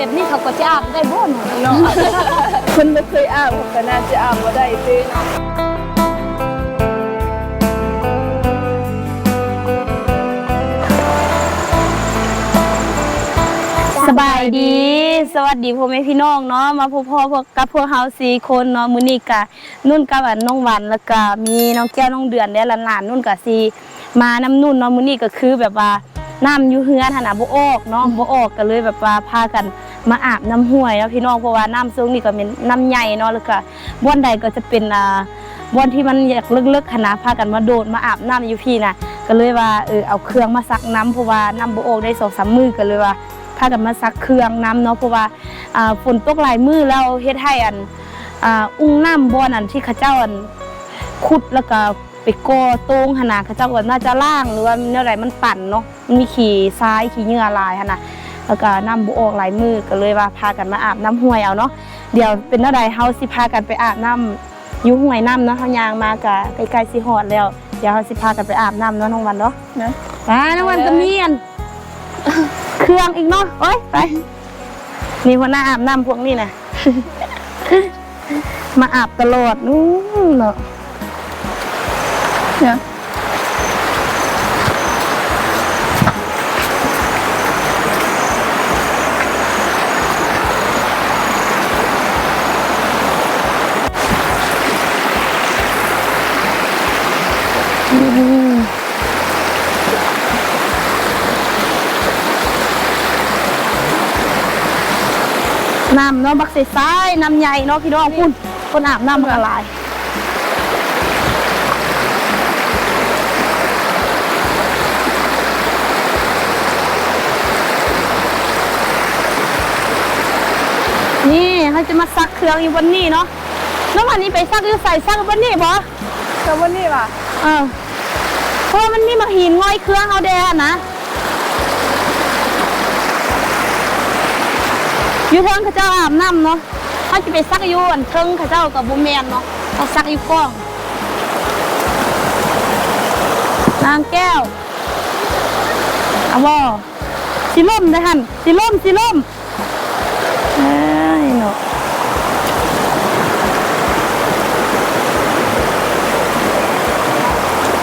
น้ำแบบนี้เขาก็จะอาบได้บ่หนูเนาะคนบ่เคยอาบก็น่าจะอาบบ่ได้ติเนาะสบายดี สวัสดีพ่อแม่พี่น้องเนาะ มาพบพ่อพวกกับพวกเฮาสี่คนเนาะมื้อนี้กะนุ่นกับอันน้องหวันแล้วก็มีน้องแก้วน้องเดือนและหลานๆนุ่นก็สิมาน้ำนุ่นเนาะมื้อนี้ก็คือแบบว่า น้ำอยู่เฮือนหั่นน่ะบ่ออกเนาะบ่ออกก็เลยแบบว่าพากันมาอาบน้ำห้วยเนาะพี่น้องเพราะว่าน้ำซุงนี่ก็เป็นน้ำใหญ่เนาะแล้วก็บ่อนใดก็จะเป็นอ่าบ่อนที่มันอยากลึกๆหั่นนะพากันมาโดดมาอาบน้ำอยู่พี่น่ะก็เลยว่าเออเอาเครื่องมาซักน้ำเพราะว่าน้ำบ่ออกได้2-3มื้อก็เลยว่าพากันมาซักเครื่องน้ำเนาะเพราะว่าอ่าฝนตกหลายมือแล้วเฮ็ดให้อันอ่าอุ้งน้ำบ่อนั่นที่เขาเจ้าอันขุดแล้วก็ ไปก่อโต้งหนนาเขาเจ้าก็น่าจะล่างหรือว่าแนวใดมันปั่นเนาะมันมีขี้ทรายขี้เหงื่อลายหั่นน่ะแล้วก็น้ำบ่ออกหลายมือก็เลยว่าพากันมาอาบน้ำห้วยเอาเนาะเดี๋ยวเป็นแนวใดเฮาสิพากันไปอาบน้ำอยู่ห้วยน้ำเนาะเฮายางมากะใกล้ๆสิฮอดแล้วเดี๋ยวเฮาสิพากันไปอาบน้ำเนาะน้องวันเนาะนะอ่าน้องวันก็มีอันเครื่องอีกเนาะโอ้ยไปนี่หัวหน้าอาบน้ำพวกนี้นะมาอาบตลอดนู้นเนาะ เนี่ยน้ำเนาะบักใส่ซ้ายน้ำใหญ่เนาะพี่น้องคุณคนอาบน้ำมันละลาย นี่เขาจะมาซักเครื่องอยู่บนนี่เนาะแล้ววันนี้ไปซักอยู่ใส่ซักบนนี่บ่ก็วันนี้ว่ะเออเพราะว่ามันมีมาหินง่อยเครื่องเอาแดนนะอยู่เทิงเขาเจ้าอาบน้ำเนาะเขาจะไปซักอยู่อันเทิงเขาเจ้ากับบุแมนเนาะเขาซักอยู่กล้องนางแก้วเอาบ่สิล่มได้อหันสิล่มสิล่มเอ้ยเนาะ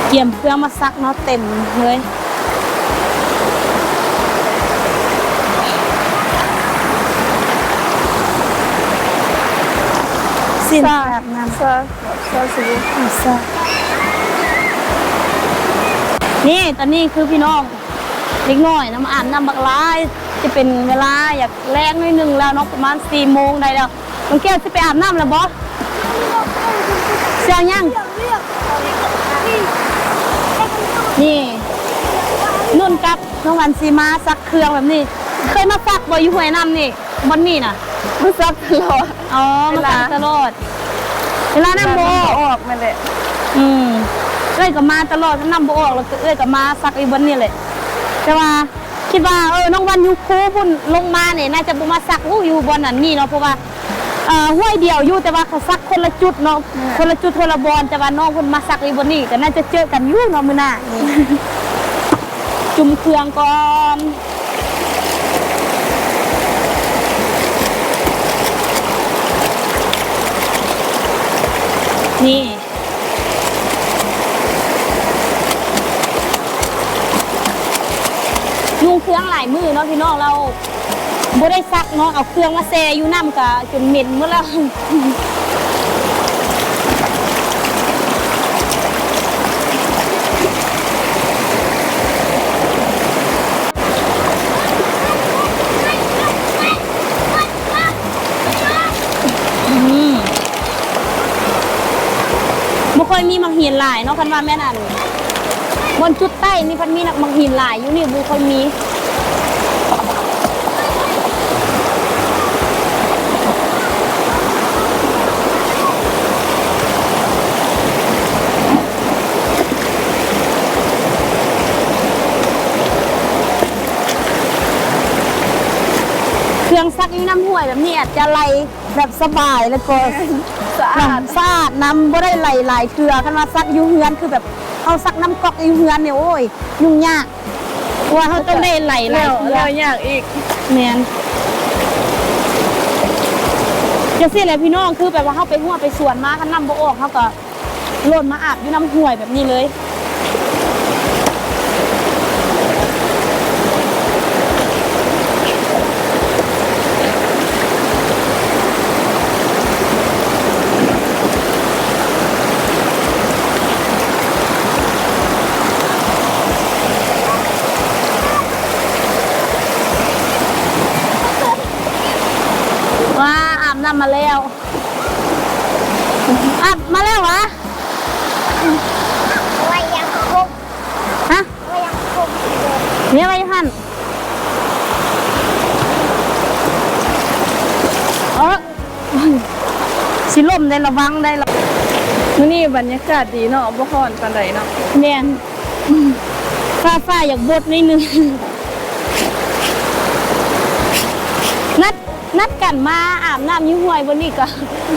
เกี่ยมเครื่องมาซักเนาะเต็มเลยสิ้นแบบนั้นซาซาสิบุซักนี่ตอนนี้คือพี่น้องเล็กน้อยน้ำอ่านน้ำบักร้ายจะเป็นเวลาอยากแรงหนิดนึงแล้วเนาะประมาณสี่โมงได้แล้วน้องแก้วจะไปอาบน้ำแล้วบอสเสียยัง นี่ นุ่นกับน้องวันซีมาซักเครื่องแบบนี้ เคยมาซักบ่อยู่ห้วยน้ำนี่บอนนี่น่ะมันซักตลอดอ๋อเวมาลาซักตลอดเวลาน้ำโบออกแม่นแหละอืมเอ้ยก็มาตลอดถ้าน้ำโบออกแล้วก็เอ้ยก็มาซักอีบอนนี่เลยแต่ว่าคิดว่าเออน้องวันอยู่คูพุ่นลงมาเนี่ยน่าจะบ่มาซักอู้อยู่บอนนั้นนี่เนาะเพราะว่าเอ่อห้วยเดียวอยู่แต่ว่าเขาซักคนละจุดเนาะคนละจุดคนละบอนแต่ว่าน้องเพุ่นมาซักอีบอนนี่ก็น่าจะเจอกันอยู่เนาะมื้อหน้านี่จุ่มเครื่องก่อนนี่นุ่งเครื่องหลายมือเนาะพี่น้องเราบ่ได้ซั กเนาะเอาเครื่องมาแซ่อยู่น้ำกะจนเหม็นหมดแล้วอืมบ่ค่อยมีมังหินหลายเนาะคันว่าแม่นั่นบนจุดใต้นี่พันมีนักมังหินหลายอยู่นี่บ่ค่อยมี เครื่องซักอยู่น้ำห้วยแบบนี้อาจจะไหลแบบสบายแล้วก็สะอาดน้ำสะอาดน้ำบ่ได้ไหลหลายเกลือคันว่าซักอยู่เฮือนคือแบบเอาซักน้ำก๊อกอยู่เฮือนเนี่ยโอ้ยยุ่งยากเพราะว่าเขาต้องได้ไหลหแล้ลายวเกลือแล้วอย่างอีกแม่นจะสิแหละพี่น้องคือแบบว่าเฮาไปหัวไปสวนมาคันน้ำบ่ออกเฮาก็โลดมาอาบอยู่น้ำห้วยแบบนี้เลย น้ำมาแล้วอาบมาแล้ววะไว้ยังคงฮะไว้ยังคงเนี่ยไว้พันเออสิลมได้ระวังได้ระมื้อนี้บรรยากาศดีเนาะบ่ร้อนปานใดเนาะแมนฟ้าฟ้าอยากบดนิดนึงนัด นัดกันมาอาบน้ำยิ้มหวยบนนี้ก็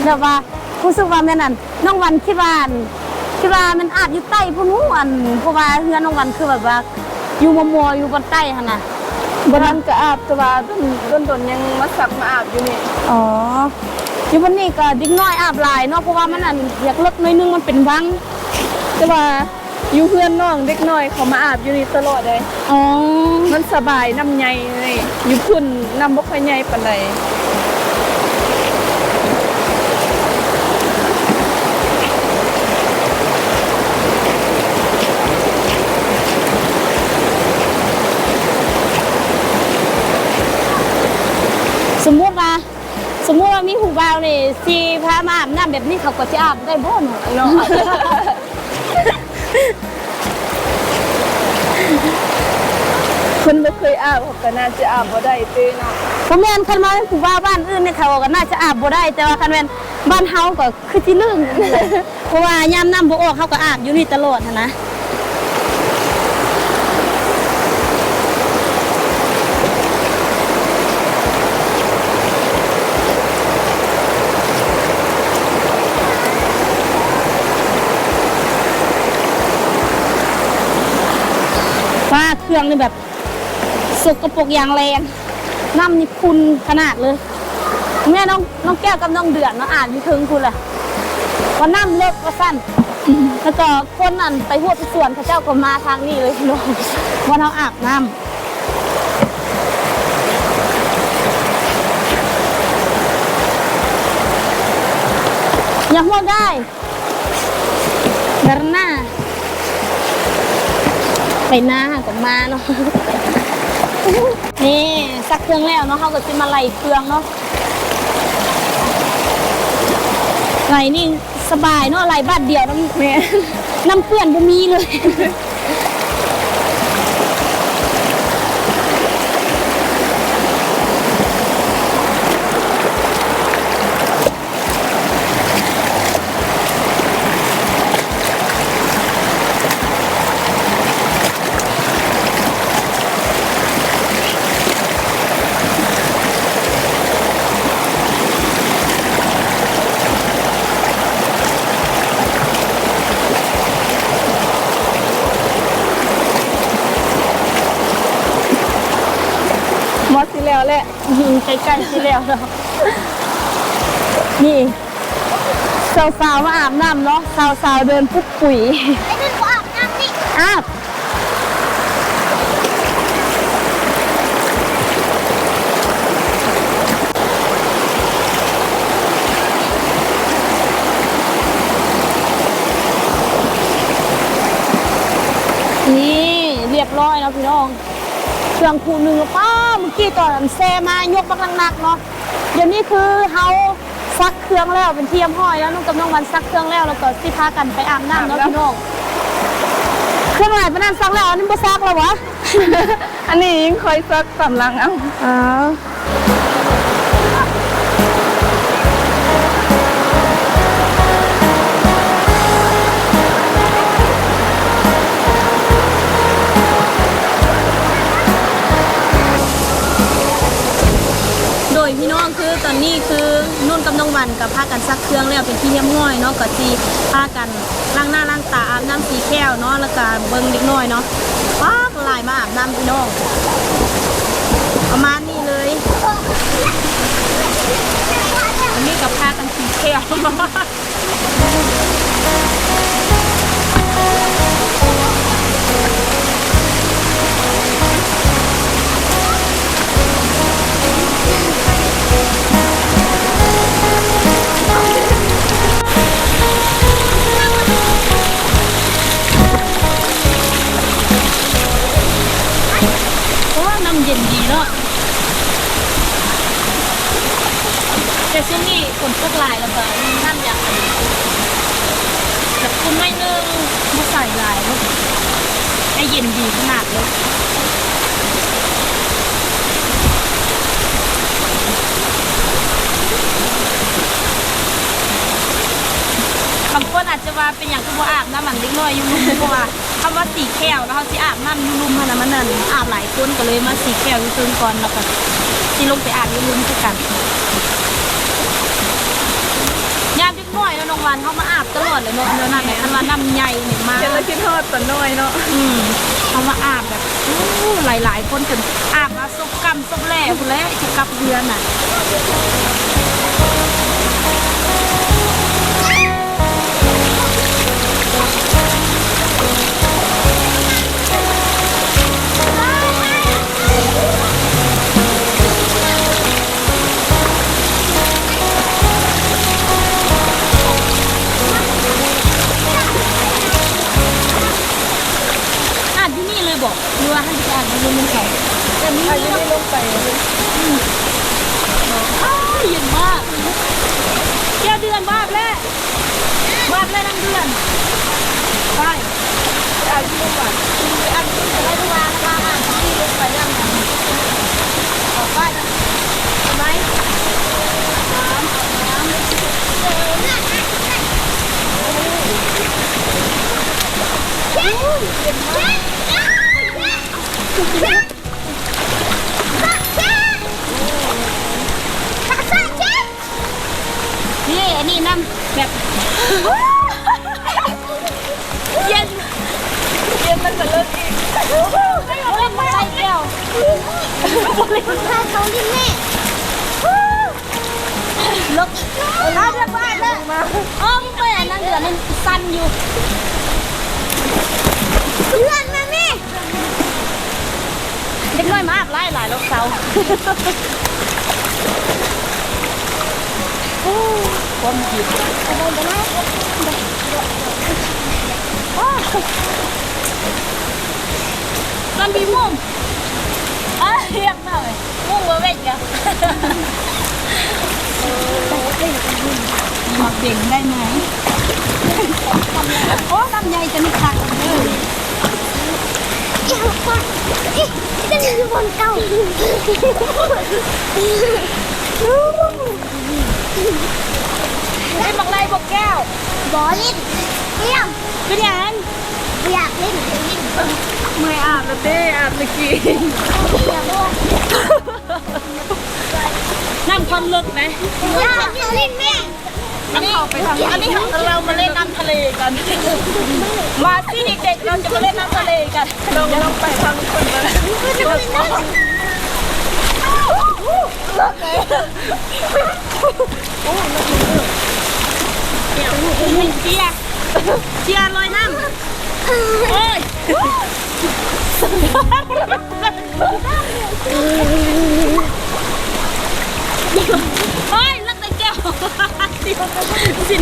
แต่ว่ารู้สึกว่าแม่นั่นน้องวันคิดว่าอันคิดว่ามันอาบอยู่ใต้พวกนู้นอันเพราะว่าเฮือนน้องวันคือแบบว่า อยู่มัวมัวๆอยู่บนใต้หั่นน่ะบ่นั้นก็อาบแต่ว่าต้นต้นต้นยังมาสักมาอาบอยู่นี่อ๋ออยู่บนนี้ก็เดิกน้อยอาบหลายเนาะเพราะว่ามันอันอยากเลิกหน้อยนึงมันเป็นวังแต่ว่า อยู่เพื่อนน้องเด็กน้อยเขามาอาบอยู่นี่ตลอดเลย อ๋อ มันสบายน้ำใหญ่เลยอยู่พุ่นน้ำบ่ค่อยใหญ่ปานใดสมมุติว่าสมมุติว่ามีหูบ่าวนี่สิพามาอาบน้ำแบบนี้เขาก็จะอาบได้บ่เนาะ เนาะ คนบ่เคยอาบเขาก็น่าจะอาบบ่ได้เต้เนาะเพราะแม่นคันมาเป็นผู้บ่าวบ้านอื่นเนี่ยเขาก็น่าจะอาบบ่ได้แต่ว่าคันแม่นบ้านเฮาก็คือสิลืมเพราะว่ายามน้ำบ่ออกเขาก็อาบอยู่นี่ตลอดหั้นนะว่าเครื่องนี่แบบ สกปรกอย่างแรงน้ำนี่คุณขนาดเลยแม่น้องน้องแก้วกับน้องเดือนเนาะอ่านอยู่ถึงคุณแหละว่าน้ำเลิกว่าสั้นแล้วก็คนนั่นไปหัวไปส่วนเขาเจ้าก็มาทางนี้เลยพี่น้องว่าเราอาบน้ำอย่าหัวได้ดินหน้าไปหน้ากับมาเนาะ นี่ซักเครื่องแล้วเนาะเขาก็จะมาไล่เครื่องเนาะไล่นี่สบายเนาะไล่บาทเดียวน้ำแม่น้ำเปื้อนบ่มีเลย หมดสิแล้วแหละ อืมใกล้ๆที่แล้วเนาะ นี่สาวๆมาอาบน้ำเนาะสาวๆเดินปุ๊บปุ๋ยไอ้นั่นก็อาบน้ำนี่อาบนี่เรียบร้อยแล้วพี่น้องเครื่องคูหนึ่งป้าเมื่อกี้ตอนแซมายกบักหนักๆเนาะเดี๋ยวนี้คือเฮา ซักเครื่องแล้วเป็นเทียมห้อยแล้วนุ่งกับน้องวันซักเครื่องแล้วแล้วก็สิพากันไปอาบน้ำเนาะพี่น้องเครื่องไหนปะนั่นซักแล้วอันนี้บ่ซักแล้ววะ อันนี้ยิ่งคอยซักสำลังเอาอ๋อโดยพี่น้องคือ วันกับพากันซักเครื่องแล้วเป็นที่เรียบร้อยเนาะก็จีพากันล้างหน้าล้างตาอาบน้ำสีแก้วเนาะแล้วก็เบิ่งเด็กน้อยเนาะป้ากหลายมาอาบน้ำพี่น้องประมาณนี้เลยอันนี้กับเพ เนาะแต่ช่วงนี้ฝนตกหลายแล้วก็น้ำอยากแบบคุณไม่นึงมาใส่หลายแล้วให้เย็นดีขนาดเลย บางคนอาจจะว่าเป็นอย่างที่ว่าอาบน้ำมันเล็กน้อยอยู่ลุ่มเพราะว่าคำว่าสีแก้วแล้วเขาสิอาบน้ำอยู่ลุ่มขนาดมันนั่นอาบหลายคนก็เลยมาสีแก้วอยู่ตึงก่อนแล้วก็สิลงไปอาบอยู่ลุ่มคือกันยามเล็กน้อยแล้วน้องวันเขามาอาบตลอดเลยเนาะเดี๋ยวนั้นเนี่ยคันว่าน้ำใหญ่เนี่ยมาเห็นแล้วคิดทอดตอนน้อยเนาะอืมเขามาอาบแบบอู้หลายๆคนจนอาบมาซบกำซบแหล่คุณแล้วจะกลับเดือนอะ อาบที่นี่เลยบอกหรือว่าให้ไปอาบในรูมมันเขาแต่นี่อาจจะได้ลงไปอ้าวเย็นมากแก้วเดือนบาบแล้วบาบแล้วนั่งเดือน ไป อาจจะลงไปไปอาบที่ไหนได้วางวางอาบที่นี่ลงไปย่างกันออกไปทำไมน้ำน้ำนี่อันนี้น้ำแบบ เย็นมันจะเลิกอีกไม่เอาเล่นไม่ได้เดียวลกน้ำระบาดเลยอ้อมไปอันนั้นเดือนนึงสั่นอยู่เพื่อนมาแม่เด็กน้อยมาอาบไล่หลายรอบเสาโอ้ความหิวอะไรกันนะมันมีมุมอะเรียกหน่อยมุมเวอร์เวกอะหมักเบ่งได้ไหมโอ้ลำไยจะมีขาดเลยไอ้หมักไรบอกแก้วบอลลินเยี่ยมเป็นยัง อยากเล่นเล่นเมื่ออาบแล้วเต้อาบเมื่อกี้อยากด้วยน้ำความลึกไหมอยากเล่นแม่อันนี้ไปทางอันนี้เรามาเล่นน้ำทะเลกัน มาที่เด็กๆเราจะมาเล่นน้ำทะเลกันลงลงไปทางคนมาเชียร์เชียร์ลอยน้ำ โอ้ยโอ้ยลักแต่แก้วสิ้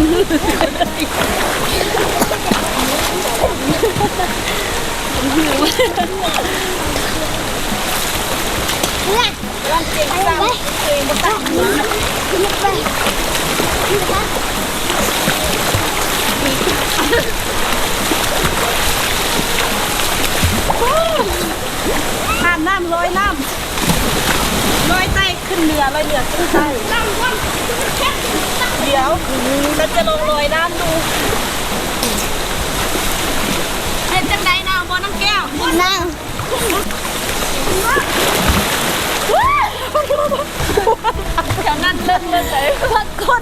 นมือเพื่อนไปไปไปไปข้ามน้ำลอยน้ำลอยใต้ขึ้นเรือลอยเรือขึ้นใต้เดี๋ยวเราจะลงลอยน้ำดูเป็นจังไดน้ำบอน้ำแก้วนั่งแถวนั้นเลิกเลิกเลยพักคน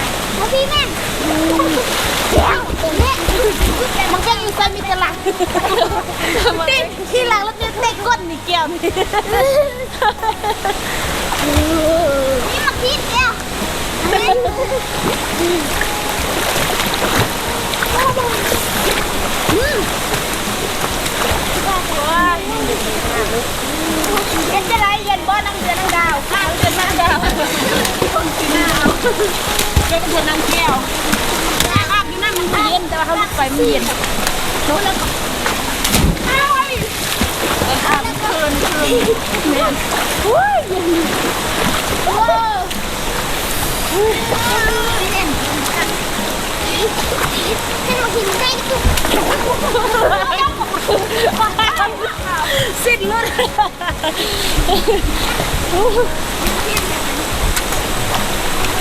นเล่นเล่นเล่เล่นว่าเล่นที่ไปทำเยี่ยมอะมันสิแก้วสองงานแก้วมาพี่แม่แก้วแม่มันก็อยู่ซ้ายมีกระลังติดที่หลังแล้วเนี่ยเตะก้นนี่แก้วนี่นี่มาพี่แก้วเย็นจะไรเย็นบ่อนังเดือนนังดาวข้าวเดือนนังดาวคนกินหน้าเอา เย็นเดือนนังแก้วอาบอยู่นั่นมันเย็นแต่ว่าเขาลุกไปมันเย็นโน้นแล้วก็อ้ายอาบคืนคืนเย็นโอ้ยเย็นโอ้เย็นให้เรากินได้ทุกสิ้นเงิน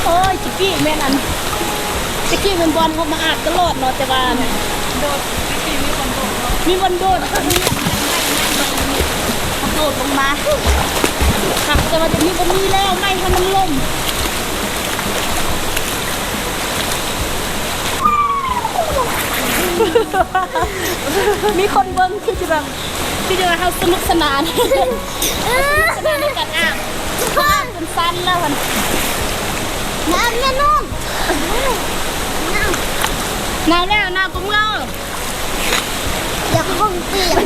โอ้ยจิกกี้แม่นอันจิกกี้เป็นบอลเขามาอาบตลอดเนาะแต่ว่าโดดมีบอลโดดมีโดดลงมาค่ะแต่ว่าจะมีบอลมีแล้วไม่ให้มันล่มมีคนเบิ้งที่จะแบบที่จะมาเฮาสนุกสนานสนานในการอาบเป็นสั้นแล้วมัน น้ำเนี่ยนุ่มน้หนาแล้วนาวกุ้งเล่าอย่ากคงเปียก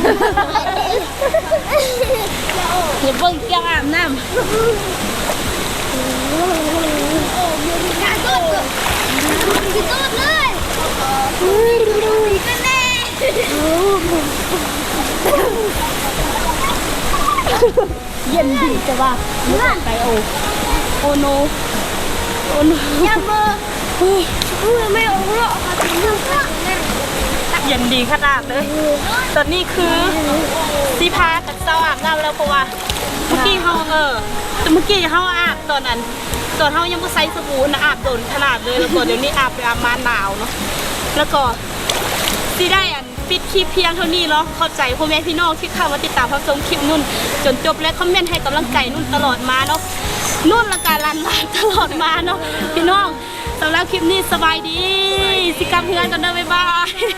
เดี๋ยวเบิ้งเกี่ยวอาบน้น้ำเกิดที่ต้นเลยกันแน่เย็นดีจะว่าไม่ต้องไปโอโอโน ย่าเบอร์ไม่เอาหรอกค่ะถึงเรื่องนั้นเย็นดีขนาดเลย ตอนนี้คือสีพากับเจ้าอาบน้ำแล้วเพราะว่าเมื่อกี้เขาเออแต่เมื่อกี้เขาอาบตอนนั้นตอนเขายังไม่ใส่สบู่นะอาบโดนขนาดเลยแล้วก็เดี๋ยวนี้อาบไปอาบมาหนาวเนาะแล้วก็ที่ได้อันปิดคลิปเพียงเท่านี้เนาะเข้าใจพ่อแม่พี่น้องที่เข้ามาติดตามรับชมคลิปนุ่น จนจบและคอมเมนต์ให้กำลังใจนุ่นตลอดมาเนาะ นุ่นละการลันลาตลอดมาเนาะพี่น้องสำหรับคลิปนี้สบายดี สิกลับเพื่อนกันเด้อบ๊ายบาย